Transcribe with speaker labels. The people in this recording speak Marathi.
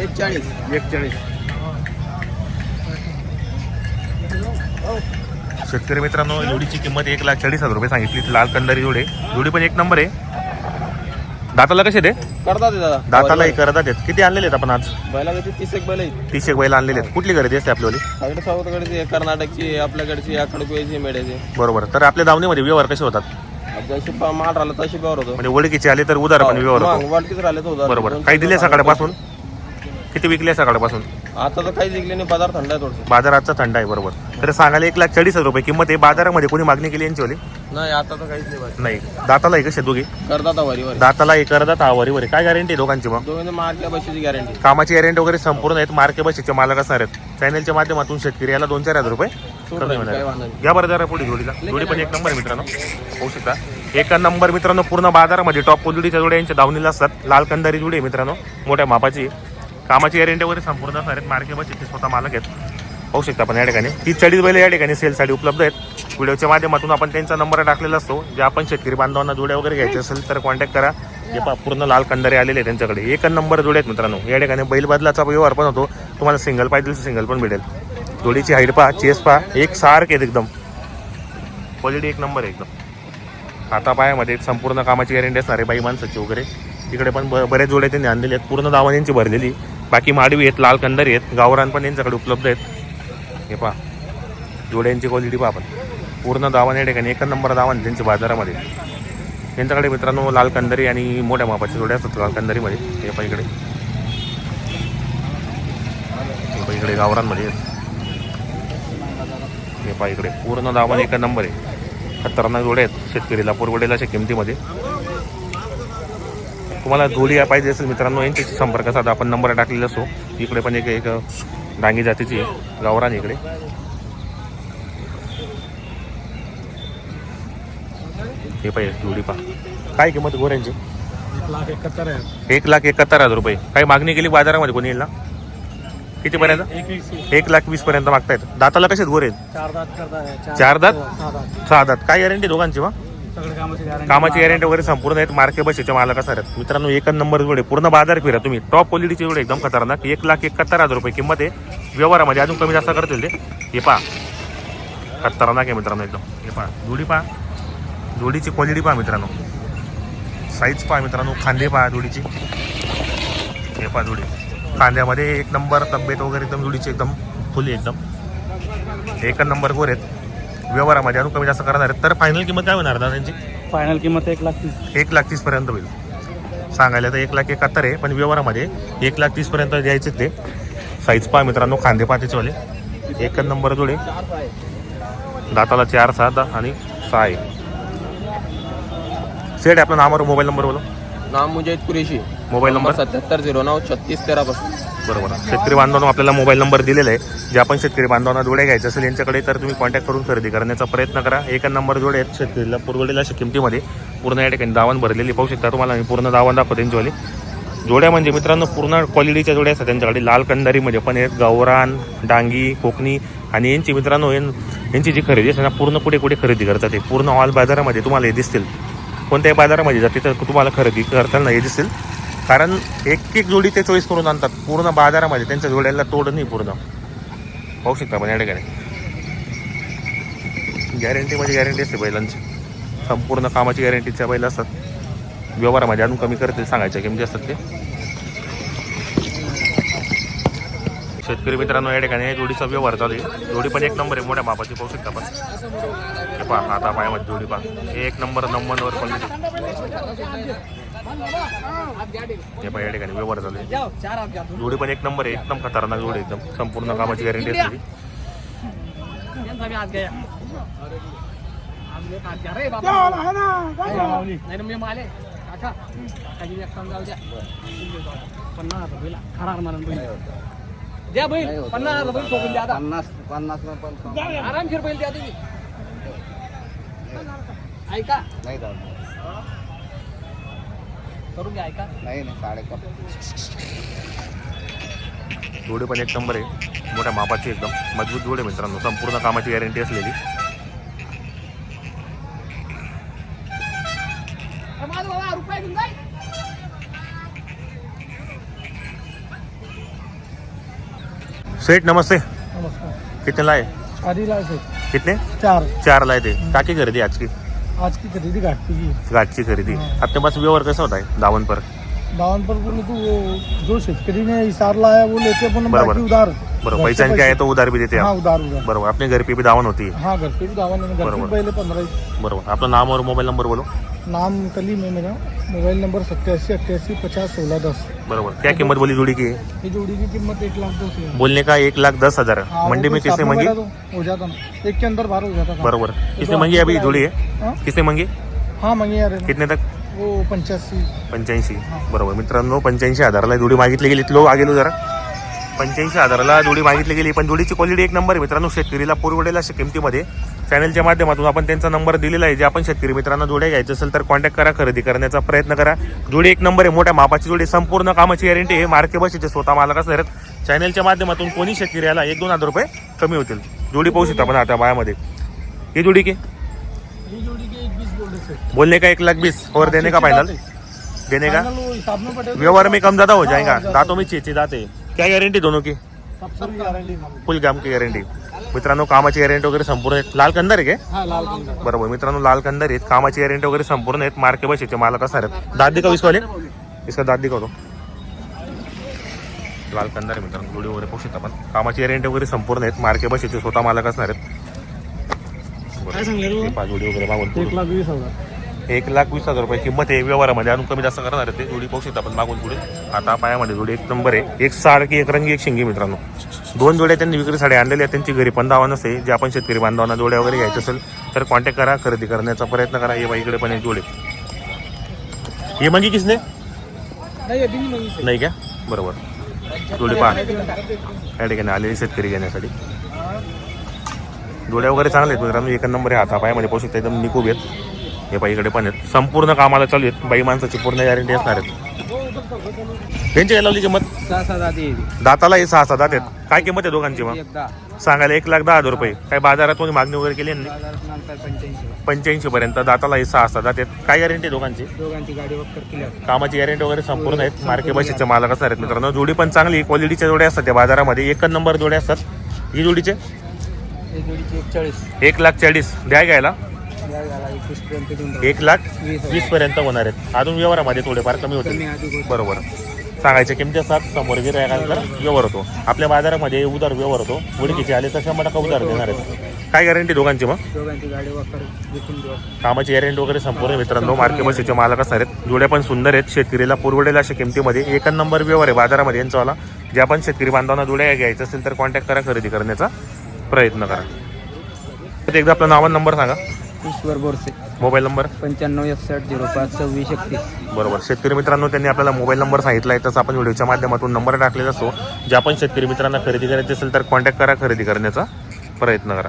Speaker 1: एक चाळीस
Speaker 2: एकचाळीस. शेतकरी मित्रांनो जोडीची किंमत एक लाख चाळीस हजार रुपये सांगितली. लाल कंदारी जोडे. जोडी पण एक नंबर आहे. दाताला कसे ते
Speaker 1: करतात दादा.
Speaker 2: दातालाही करतात आहेत. किती आणलेले आहेत आपण आज?
Speaker 1: बैला तीस एक बैल आहेत.
Speaker 2: तीस एक बैल आणलेले आहेत. कुठली खरेदी असते आपल्याला
Speaker 1: साऊथकडची कर्नाटकची आपल्याकडची या खडकवेची मेढ्याची.
Speaker 2: बरोबर. तर आपल्या दावणीमध्ये व्यवहार कसे होतात?
Speaker 1: जशी माल राहिला तशी व्यवहार होतो.
Speaker 2: म्हणजे ओळखीचे आले तर उधार पण व्यवहार होतो.
Speaker 1: वाटकीच राहिले तो उधार.
Speaker 2: बरोबर. काही दिले सकाळपासून? किती विकले सकाळपासून?
Speaker 1: आता तर काही जिंकले नाही बाजार थंड आहे थोडस.
Speaker 2: बाजाराचा थंड आहे बरोबर. तर सांगायला एक लाख चाळीस हजार रुपये किंमत आहे. बाजारामध्ये कोणी मागणी केली यांची वाली?
Speaker 1: नाही आता तर काहीच नाही
Speaker 2: नाही. दाताला आहे कसे दोघी?
Speaker 1: करतात वारीवर
Speaker 2: दाताला एक करतात आवारीवर आहे. काय गॅरंटी दोघांची मग?
Speaker 1: दोघांनी मारल्या बशीची गॅरंटी
Speaker 2: कामाची गॅरंटी वगैरे संपूर्ण आहेत. मार्के बसीचे मालक असणार आहेत. चॅनलच्या माध्यमातून शेतकरी याला दोन चार हजार रुपये कमी होणार
Speaker 1: काय
Speaker 2: आहे.
Speaker 1: वाहणार
Speaker 2: घ्या बरं जरा पुढे जोडीला. जोडी पण एक नंबर आहे मित्रांनो. होऊ शकता. एका नंबर मित्रांनो पूर्ण बाजारामध्ये. टॉप क्वालिटीच्या जोड्या यांच्या दावणीला असतात. लाल कंदारी जोडी आहे मित्रांनो. मोठ्या मापाची कामाची गॅरंटी वगैरे संपूर्ण असणार आहेत मार्के बसीचे स्वतः मालक आहेत. पाहू शकता आपण या ठिकाणी. ती चाळीस बैल या ठिकाणी सेलसाठी उपलब्ध आहेत. व्हिडिओच्या माध्यमातून आपण त्यांचा नंबर टाकलेला असतो. जे आपण शेतकरी बांधवांना जोड्या वगैरे घ्यायचे असेल तर कॉन्टॅक्ट करा. जे पा पूर्ण लाल कंदारे आलेले आहेत त्यांच्याकडे. एक नंबर जोडे आहेत मित्रांनो. या ठिकाणी बैल बदलाचा व्यवहार पण होतो. तुम्हाला सिंगल पाहिजे सिंगल पण भेटेल. जोडीची हाईट पहा चेस पहा. एक सारखे आहेत एकदम. क्वालिटी एक नंबर आहे एकदम. हातापायामध्ये संपूर्ण कामाची गॅरंटी असणार आहे. बाई माणसाची वगैरे. तिकडे पण ब- बरेच जोड्या त्यांनी आणलेले आहेत. पूर्ण दावण यांची भरलेली. बाकी माडवी आहेत लाल कंदरी आहेत गावरान पण यांच्याकडे उपलब्ध आहेत. हे पहा जोड्यांची क्वालिटी पहा आपण. पूर्ण दावण या ठिकाणी एक नंबर दावण त्यांच्या बाजारामध्ये. त्यांच्याकडे मित्रांनो लाल कंदरी आणि मोठ्या मापाच्या जोड्या असतात लाल कंदरीमध्ये. हे पहा इकडे. हे पहा इकडे गावरांमध्ये आहेत. हे पहा इकडे पूर्ण दावण एका नंबर आहे. खतरनाक जोडे आहेत. शेतकरीला पुरवडेला अशा किमतीमध्ये. तुम्हाला जोडी पाहिजे असेल मित्रांनो यांच्याशी संपर्क साधा. आपण नंबर टाकलेला असो. इकडे पण एक एक डांगी जातीची आहे, गावरान इकडे. हे पाहिजे जोडी पा काय किंमत गोऱ्यांची?
Speaker 3: एक लाख एकाहत्तर
Speaker 2: हजार रुपये. काही मागणी केली बाजारामध्ये कोणी येईल ना? कितीपर्यंत
Speaker 3: एक
Speaker 2: लाख वीस पर्यंत मागतायत. दाताला कसे गोरे?
Speaker 3: चार दात
Speaker 2: चार दात?
Speaker 3: सहा दात.
Speaker 2: काय गॅरंटी दोघांची मग?
Speaker 3: कामाची गॅरंटी
Speaker 2: वगैरे संपूर्ण आहेत. मार्के बसेच्या मालक असणार आहेत मित्रांनो एकच नंबर जोडे पूर्ण बाजार फिरा तुम्ही. टॉप क्वालिटीचे जोडे एकदम खतरनाक. एक लाख एकाहत्तर हजार रुपये किंमत आहे. व्यवहारामध्ये अजून कमी जास्त करतील ते. हे पहा. खतरनाक आहे मित्रांनो एकदम. हे पहा. जोडी पहा. जोडीची क्वालिटी पहा मित्रांनो. साईज पहा मित्रांनो. खांदे पहा जोडीची. हे पहा जोडी. खांद्यामध्ये एक नंबर तब्येत वगैरे एकदम जोडीची एकदम फुली एकदम. एक नंबर गोर आहेत. व्यवहारामध्ये अजून कमी जास्त करणार आहेत. तर फायनल किंमत काय होणार दादा त्यांची
Speaker 3: फायनल किंमत एक लाख तीस.
Speaker 2: एक लाख तीस पर्यंत होईल. सांगायला तर एक लाख एकाहत्तर आहे पण व्यवहारामध्ये एक लाख तीस पर्यंत द्यायचे ते. साईज पहा मित्रांनो खांदे पहा वाले एकच नंबर जोडे. दाताला चार सहा दा आणि सहा आहे. सेट आपलं नावावर मोबाईल नंबर बोलो.
Speaker 1: नाम मुजाहिद कुरेशी.
Speaker 2: मोबाईल नंबर
Speaker 1: सत्याहत्तर झिरो नऊ छत्तीस तेरा पस्तीस
Speaker 2: बरोबर. शेतकरी बांधवांनो आपल्याला मोबाईल नंबर दिलेला आहे. जे आपण शेतकरी बांधवांना जोड्या घ्यायचे असेल यांच्याकडे तर तुम्ही कॉन्टॅक्ट करून खरेदी करण्याचा प्रयत्न करा. एक नंबर जोडे आहेत शेतकरीला पुरवलेल्या अशा किमतीमध्ये पूर्ण या ठिकाणी दावण भरलेली. पाहू शकता तुम्हाला मी पूर्ण दावण दाखवतो त्यांच्यावाली जोड्या म्हणजे मित्रांनो पूर्ण क्वालिटीच्या जोड्या असतात त्यांच्याकडे लाल कंदारीमध्ये पण आहेत गावरान डांगी कोकणी. आणि यांची मित्रांनो यांची जी खरेदी असते ना पूर्ण कुठे कुठे खरेदी करतात ते. पूर्ण ऑल बाजारामध्ये तुम्हाला हे दिसतील. कोणत्याही बाजारामध्ये जाते तर तुम्हाला खरेदी करताना हे दिसतील कारण एक एक जोडी ते चॉईस करून आणतात. पूर्ण बाजारामध्ये त्यांच्या जोड्याला तोड नाही पूर्ण. पाहू शकता पण या ठिकाणी. गॅरंटी म्हणजे गॅरंटी असते बैलांची. संपूर्ण कामाची गॅरंटीच्या बैल असतात. व्यवहारामध्ये अजून कमी करतील सांगायच्या किमती असतात ते. शेतकरी मित्रांनो या ठिकाणी जोडीचा व्यवहार चालू आहे. जोडी पण एक नंबर आहे मोठ्या मापाची पाहू शकता पण पहा आता पायामध्ये जोडी पहा. हे एक नंबर नंबरवर पण हे या ठिकाणी व्यवहार चालू जोडी पण एक नंबर आहे एकदम खतरनाक जोडी एकदम संपूर्ण कामाची गॅरंटी असते
Speaker 3: द्या. बैल. बैल ठोकून
Speaker 1: पन्नास पन्नास
Speaker 3: आरामशीर बैल द्या तुम्ही. ऐका.
Speaker 1: नाही
Speaker 3: करून घ्या ऐका.
Speaker 1: नाही नाही साडे
Speaker 2: जोडी पण एक नंबर आहे. मोठ्या मापाची एकदम मजबूत जोड आहे मित्रांनो. संपूर्ण कामाची गॅरंटी असलेली. सेठ नमस्ते.
Speaker 3: नमस्कार.
Speaker 2: कितने लाए
Speaker 3: आधी लाख
Speaker 2: कितने?
Speaker 3: चार.
Speaker 2: चार लाए थे काकी खरीदी आज की
Speaker 3: आज की खरीदी घाटी की
Speaker 2: घाटची खरेदी. अपने पास व्यवहार कैसा होता है? दावण पर
Speaker 3: दावन पर बोले तो वो जो शेतकरी ने इशार लाया वो लेते अपन
Speaker 2: बराबर.
Speaker 3: बाकी उधार.
Speaker 2: बरोबर. पैसा क्या है तो उधार भी देते. हैं
Speaker 3: हाँ उधार उधार.
Speaker 2: बरोबर. अपने घर पे भी दावण होती. है
Speaker 3: हाँ घर पे भी दावन है घर पे पहले पंद्रह ही।
Speaker 2: बरोबर. आपलं नाम और मोबाईल नंबर बोलो.
Speaker 3: नाम कली में मेरा. मोबाइल नंबर सत्तासी अट्ठासी पचास सोलह दस.
Speaker 2: बरोबर. क्या कीमत बोली जोड़ी की? है
Speaker 3: ये जोड़ी की कीमत एक लाख दस है
Speaker 2: बोलने का एक लाख दस हजार?
Speaker 3: हाँ, वो
Speaker 2: मंडी
Speaker 3: तो
Speaker 2: में किसने
Speaker 3: सामने
Speaker 2: मांगी?
Speaker 3: बैठा तो हो जाता ना. एक के अंदर बाहर हो जाता था.
Speaker 2: बरोबर. किसने मांगी अभी जोड़ी है?
Speaker 3: हाँ?
Speaker 2: किसने मांगी?
Speaker 3: हाँ मांगे यार है।
Speaker 2: कितने तक?
Speaker 3: वो पंच्याऐंशी
Speaker 2: पंच्याऐंशी बरोबर. मित्रांनो पंच्याऐंशी हजाराला जोडी मागितली गेली. लो आगेलो जरा. पंच्याऐंशी हजाराला जोडी मागितली गेली. पण जोडीची क्वालिटी एक नंबर आहे मित्रांनो. शेतकरीला पुरवडेल अशा किमतीमध्ये. चॅनलच्या माध्यमातून आपण त्यांचा नंबर दिलेला आहे जे आपण शेतकरी मित्रांना जोड्या घ्यायचं असेल तर कॉन्टॅक्ट करा खरेदी करण्याचा प्रयत्न करा. जोडी एक नंबर आहे मोठ्या मापाची जोडी संपूर्ण कामाची गॅरंटी आहे. मार्के बशीचे स्वतः मालक असणार आहेत. चॅनलच्या माध्यमातून कोणी शेतकरी याला एक दोन हजार रुपये कमी होतील. जोडी पाहू शकता आपण आता बायामध्ये. ही जोडी की?
Speaker 3: जोड़ी के एक
Speaker 2: बोलने का लाख बीस और देने का फाइनल देने का? व्यवहार में कम ज्यादा हो जाएगा
Speaker 3: हाँ।
Speaker 2: दांतों में चेचे जाते. क्या गारंटी दोनों की? फुल काम की गॅरंटी मित्रांनो कामाची गॅरंटी वगैरे संपूर्ण आहेत. लाल कंदर आहे
Speaker 3: हाँ कंदा
Speaker 2: बरोबर मित्रांनो लाल कंदर आहेत. कामाची गॅरंटी वगैरे संपूर्ण आहेत. मार्के बशीचे मालक असणार आहेत. दाद दिका विसवाले इसका दाद दिका होतो लाल कंदर आहे मित्रांनो जोडी वगैरे शकता आपण. कामाची गॅरंटी वगैरे संपूर्ण आहेत. मार्के बशीचे स्वतः मालक असणार आहेत. पहा जोडी वगैरे मागून
Speaker 3: एक लाख वीस हजार.
Speaker 2: एक लाख वीस हजार रुपये किंमत आहे व्यवहारामध्ये अजून कमी जास्त करणार आहे ते जोडी पाहू शकता आपण मागून पुढे. आता पायामध्ये जोडी एक नंबर आहे. एक सारखी एक रंगी एक शिंगी मित्रांनो. दोन जोड्या त्यांनी विक्रीसाठी आणलेल्या आहेत. त्यांची घरी पण दावा नसते. जे आपण शेतकरी बांधवांना जोड्या वगैरे घ्यायचं असेल तर कॉन्टॅक्ट करा. खरेदी करण्याचा प्रयत्न करा. हे बाई इकडे पण एक जोडे हे म्हणजे किसने?
Speaker 3: नाही
Speaker 2: का? बरोबर. जोडी पहा. या ठिकाणी आलेले शेतकरी घेण्यासाठी. जोड्या वगैरे चांगले आहेत मित्रांनो. एक नंबर आहे. हाता पायामध्ये पाहू शकता एकदम निकोब आहेत. हे बाई इकडे पण आहेत. संपूर्ण कामाला चालू आहेत. बाई माणसाची पूर्ण गॅरंटी असणार आहेत. त्यांची काय लावली किंमत?
Speaker 3: सहा
Speaker 2: दाताला हे सहा सात आहेत. काय किंमत आहे दोघांची मग? सांगायला एक लाख दहा हजार रुपये. काय बाजारात कोणी मागणी वगैरे केली
Speaker 3: पंच्याऐंशी.
Speaker 2: पर्यंत. दाताला हे सहा सात आहेत. काय गॅरंटी आहे दोघांची?
Speaker 3: दोघांची गाडी
Speaker 2: कामाची गॅरंटी वगैरे संपूर्ण आहेत. मार्के बशीचे मालक असणार आहेत मित्रांनो. जोडी पण चांगली. क्वालिटीच्या जोड्या असतात त्या बाजारामध्ये. एक नंबर जोड्या असतात. ही जोडीचे?
Speaker 3: एक
Speaker 2: लाख चाळीस. द्या घ्यायला. एक लाख
Speaker 3: वीस
Speaker 2: पर्यंत होणार आहेत. अजून व्यवहारामध्ये थोडेफार कमी होतील.
Speaker 3: होतं.
Speaker 2: बरोबर. सांगायच्या किमती असतात समोर गिरायकांतर व्यवहार होतो. आपल्या बाजारामध्ये उदार व्यवहार होतो. उडकीचे आले तर शंभर टक्का उधार देणार आहेत. काय गॅरंटी दोघांची मग? कामाची गॅरंटी वगैरे संपूर्ण मित्रांनो. मार्के बसीचे मालक असणार आहेत. जोड्या पण सुंदर आहेत. शेतकरीला पुरवडेल अशा किमतीमध्ये. एक नंबर व्यवहार आहे बाजारामध्ये यांचावाला जे आपण शेतकरी बांधवांना जोड्या घ्यायचं असेल तर कॉन्टॅक्ट करा खरेदी करण्याचा प्रयत्न करा. एकदा आपलं नाव नंबर सांगा.
Speaker 3: ईश्वर बोरसे.
Speaker 2: Mobile number?
Speaker 3: पंच्याण्णव एकसष्ट झिरो पाच सव्वीस एकतीस.
Speaker 2: बरोबर. शेतकरी मित्रांनो त्यांनी आपल्याला मोबाईल नंबर सांगितला आहे. तसं आपण व्हिडिओच्या माध्यमातून नंबर टाकलेला असतो. जे आपण शेतकरी मित्रांना खरेदी करायची असेल तर कॉन्टॅक्ट करा खरेदी करण्याचा प्रयत्न करा.